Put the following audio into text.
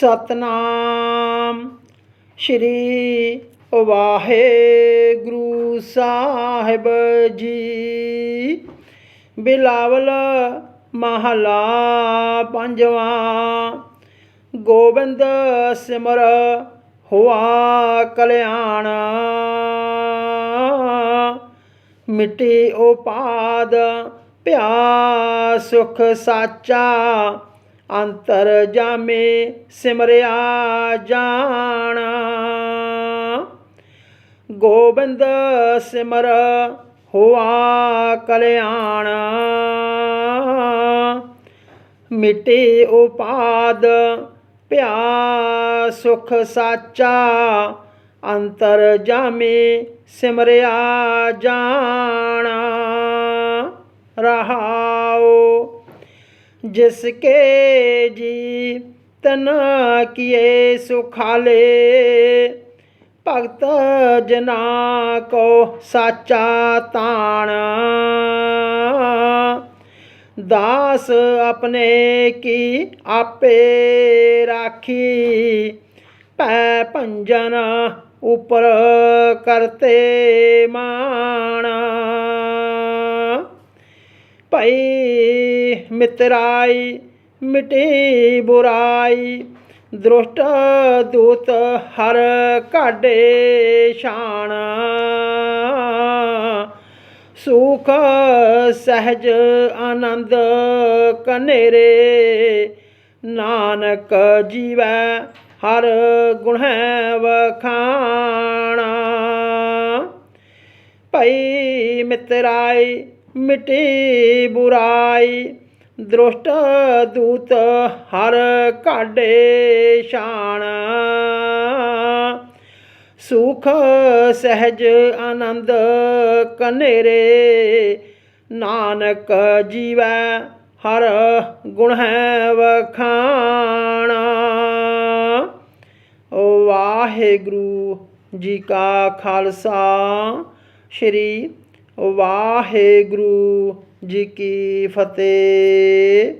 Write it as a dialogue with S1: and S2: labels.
S1: ਸਤਨਾਮ। ਸ਼੍ਰੀ ਵਾਹਿਗੁਰੂ ਸਾਹਿਬ ਜੀ। ਬਿਲਾਵਲ ਮਹਲਾ ਪੰਜਵਾਂ। ਗੋਬਿੰਦ ਸਿਮਰ ਹੋਆ ਕਲਿਆਣ। ਮਿੱਟੀ ਉਪਾਦ ਭਿਆ ਸੁਖ ਸਾਚਾ। ਅੰਤਰ ਜਾਮੇ ਸਿਮਰਿਆ ਜਾਣਾ। ਗੋਬਿੰਦ ਸਿਮਰ ਹੋਆ ਕਲਿਆਣ। ਮਿਟੇ ਉਪਾਦ ਭਿਆ ਸੁਖ ਸਾਚਾ। ਅੰਤਰ ਜਾਮੇ ਸਿਮਰਿਆ ਜਾਣਾ। ਰਹਾਓ ਜਿਸ ਕੇ ਜੀ ਤਨ ਕੀਏ ਸੁਖਾਲੇ। ਭਗਤ ਜਨਾ ਕੋ ਸਾਚਾ ਤਾਣ। ਦਾਸ ਆਪਣੇ ਕੀ ਆਪੇ ਰਾਖੀ। ਪੈ ਭੰਜਨ ਉਪਰ ਕਰਤੇ ਮਾਣ। ਭਈ ਮਿਤਰਾਈ, ਮਿਟੀ ਬੁਰਾਈ, ਦ੍ਰਿਸ਼ਟ ਦੂਤ ਹਰ ਕਾਢੇ ਸ਼ਾਨ ਸੁਖ, ਸਹਿਜ, ਆਨੰਦ ਕਨੇਰੇ ਨਾਨਕ ਜੀਵੈ ਹਰ ਗੁਣੈ ਵਖਾਣਾ। ਭਈ ਮਿਤਰਾਈ, ਮਿਟੀ ਬੁਰਾਈ ਦ੍ਰਿਸ਼ਟ ਦੂਤ ਹਰ ਕਾਢੇ ਸ਼ਾਨ ਸੁਖ, ਸਹਿਜ, ਆਨੰਦ ਕਨੇਰੇ ਨਾਨਕ ਜੀਵੈ ਹਰ ਗੁਣ ਹੈ ਵਖਾਣਾ। ਵਾਹਿਗੁਰੂ ਜੀ ਕਾ ਖਾਲਸਾ, ਸ੍ਰੀ ਵਾਹਿਗੁਰੂ ਜੀ ਕੀ ਫਤਿਹ।